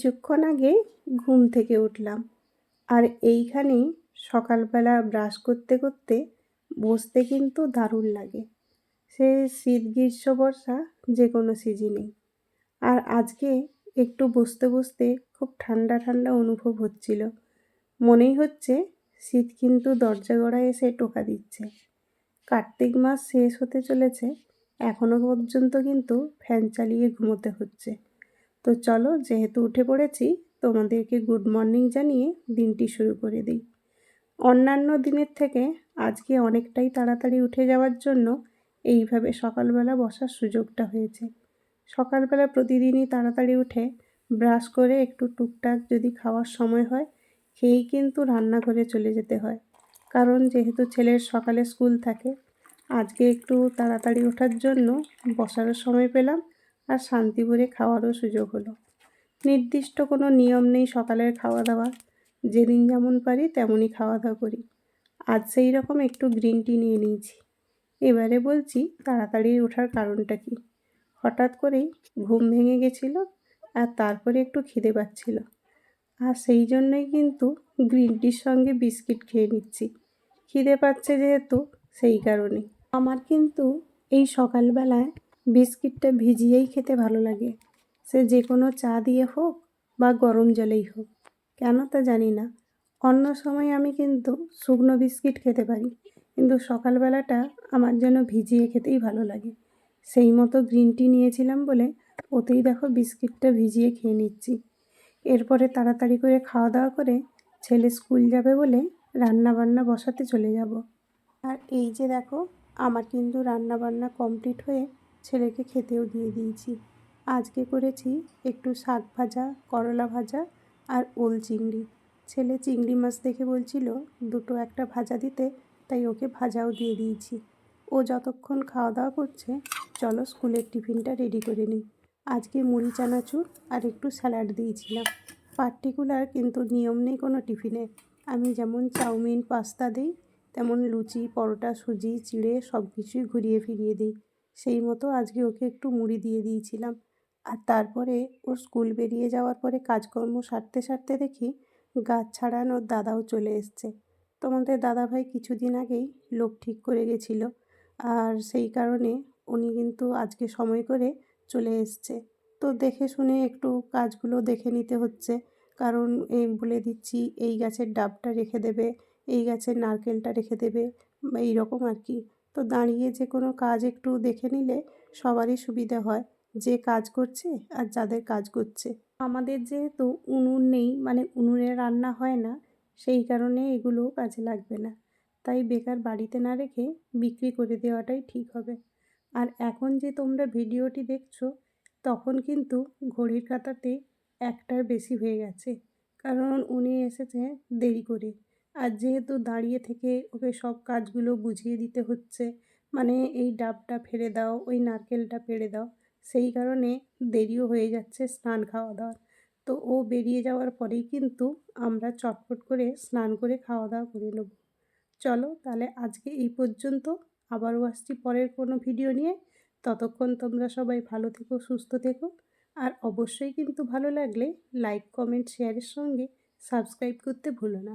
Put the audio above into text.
কিছুক্ষণ আগে ঘুম থেকে উঠলাম। আর এইখানেই সকালবেলা ব্রাশ করতে করতে বসতে কিন্তু দারুণ লাগে। সে শীত গ্রীষ্ম বর্ষা যে কোনো সিজনেই। আর আজকে একটু বসতে বসতে খুব ঠান্ডা ঠান্ডা অনুভব হচ্ছিল। মনেই হচ্ছে শীত কিন্তু দরজা গড়ায় এসে টোকা দিচ্ছে। কার্তিক মাস শেষ হতে চলেছে এখনও পর্যন্ত কিন্তু ফ্যান চালিয়ে ঘুমোতে হচ্ছে। তো চলো, যেহেতু উঠে পড়েছি, তোমাদেরকে গুড মর্নিং জানিয়ে দিনটি শুরু করে দিই। অন্যান্য দিনের থেকে আজকে অনেকটাই তাড়াতাড়ি উঠে যাওয়ার জন্য এইভাবে সকালবেলা বসার সুযোগটা হয়েছে। সকালবেলা প্রতিদিনই তাড়াতাড়ি উঠে ব্রাশ করে একটু টুকটাক যদি খাওয়ার সময় হয়, খেয়েই কিন্তু রান্নাঘরে চলে যেতে হয়। কারণ যেহেতু ছেলের সকালে স্কুল থাকে, আজকে একটু তাড়াতাড়ি ওঠার জন্য বসারও সময় পেলাম আর শান্তি ভরে খাওয়ারও সুযোগ হলো। নির্দিষ্ট কোনো নিয়ম নেই সকালের খাওয়া দাওয়া। যেদিন যেমন পারি তেমনই খাওয়া দাওয়া করি। আজ সেই রকম একটু গ্রিন টি নিয়ে নিয়েছি। এবারে বলছি তাড়াতাড়ি ওঠার কারণটা কি? হঠাৎ করেই ঘুম ভেঙে গেছিল আর তারপরে একটু খিদে পাচ্ছিল। আর সেই জন্যই কিন্তু গ্রিন টির সঙ্গে বিস্কিট খেয়ে নিচ্ছি। খিদে পাচ্ছে যেহেতু সেই কারণে। আমার কিন্তু এই সকালবেলায় বিস্কিটটা ভিজিয়েই খেতে ভালো লাগে। সে যে কোনো চা দিয়ে হোক বা গরম জলেই হোক। কেন তা জানি না। অন্য সময় আমি কিন্তু শুকনো বিস্কিট খেতে পারি। কিন্তু সকালবেলাটা আমার যেন ভিজিয়ে খেতেই ভালো লাগে। সেই মতো গ্রিন টি নিয়েছিলাম বলে ওতেই দেখো বিস্কিটটা ভিজিয়ে খেয়ে নিচ্ছি। এরপরে তাড়াতাড়ি করে খাওয়া দাওয়া করে ছেলে স্কুল যাবে বলে রান্না বান্না বসাতে চলে যাব। আর এই যে দেখো, আমার কিন্তু রান্না বান্না কমপ্লিট হয়ে ছেলেকে খেতেও দিয়ে দিয়েছি। আজকে করেছি একটু শাক ভাজা, করলা ভাজা আর ওল চিংড়ি। ছেলে চিংড়ি মাছ দেখে বলছিল, দুটো একটা ভাজা দিতে, তাই ওকে ভাজাও দিয়ে দিয়েছি। ও যতক্ষণ খাওয়া দাওয়া করছে, চলো স্কুলের টিফিনটা রেডি করে নিই। আজকে মুড়ি, চানাচুর আর একটু স্যালাড দিয়েছিলাম। পার্টিকুলার কিন্তু নিয়ম নেই কোনো টিফিনে। আমি যেমন চাউমিন, পাস্তা দিই, তেমন লুচি, পরোটা, সুজি, চিড়ে সব কিছুই ঘুরিয়ে ফিরিয়ে দিই। সেই মতো আজকে ওকে একটু মুড়ি দিয়ে দিয়েছিলাম। আর তারপরে ও স্কুল বেরিয়ে যাওয়ার পরে কাজকর্ম সারতে সারতে দেখি গাছ ছাড়ানোর দাদাও চলে এসছে। তোমাদের দাদাভাই কিছুদিন আগেই লোক ঠিক করে গেছিল। আর সেই কারণে উনি কিন্তু আজকে সময় করে চলে এসছে। তো দেখে শুনে একটু কাজগুলো দেখে নিতে হচ্ছে। কারণ এই বলে দিচ্ছি, এই গাছের ডাবটা রেখে দেবে, এই গাছের নারকেলটা রেখে দেবে এই রকম আর কি। তো দাঁড়িয়ে যে কোনো কাজ একটু দেখে নিলে সবারই সুবিধা হয়। যে কাজ করছে আর যাদের কাজ করছে। আমাদের যেহেতু উনুন নেই মানে উনুনে রান্না হয় না, সেই কারণে এগুলো কাজে লাগবে না। তাই বেকার বাড়িতে না রেখে বিক্রি করে দেওয়াটাই ঠিক হবে। আর এখন যে তোমরা ভিডিওটি দেখছ, তখন কিন্তু ঘড়ির কাঁটাতে একটার বেশি হয়ে গেছে। কারণ উনি এসেছে দেরি করে। আর যেহেতু দাঁড়িয়ে থেকে ওকে সব কাজগুলো বুঝিয়ে দিতে হচ্ছে মানে এই ডাবটা ফেলে দাও, ওই নারকেলটা পেড়ে দাও, সেই কারণে দেরিও হয়ে যাচ্ছে স্নান খাওয়া দাওয়ার। তো ও বেরিয়ে যাওয়ার পরেই কিন্তু আমরা চটপট করে স্নান করে খাওয়া দাওয়া করে নেব। চলো তাহলে আজকে এই পর্যন্ত, আবারও আসছি পরের কোনো ভিডিও নিয়ে। ততক্ষণ তোমরা সবাই ভালো থেকো, সুস্থ থেকো। আর অবশ্যই কিন্তু ভালো লাগলে লাইক কমেন্ট শেয়ারের সঙ্গে সাবস্ক্রাইব করতে ভুলো না।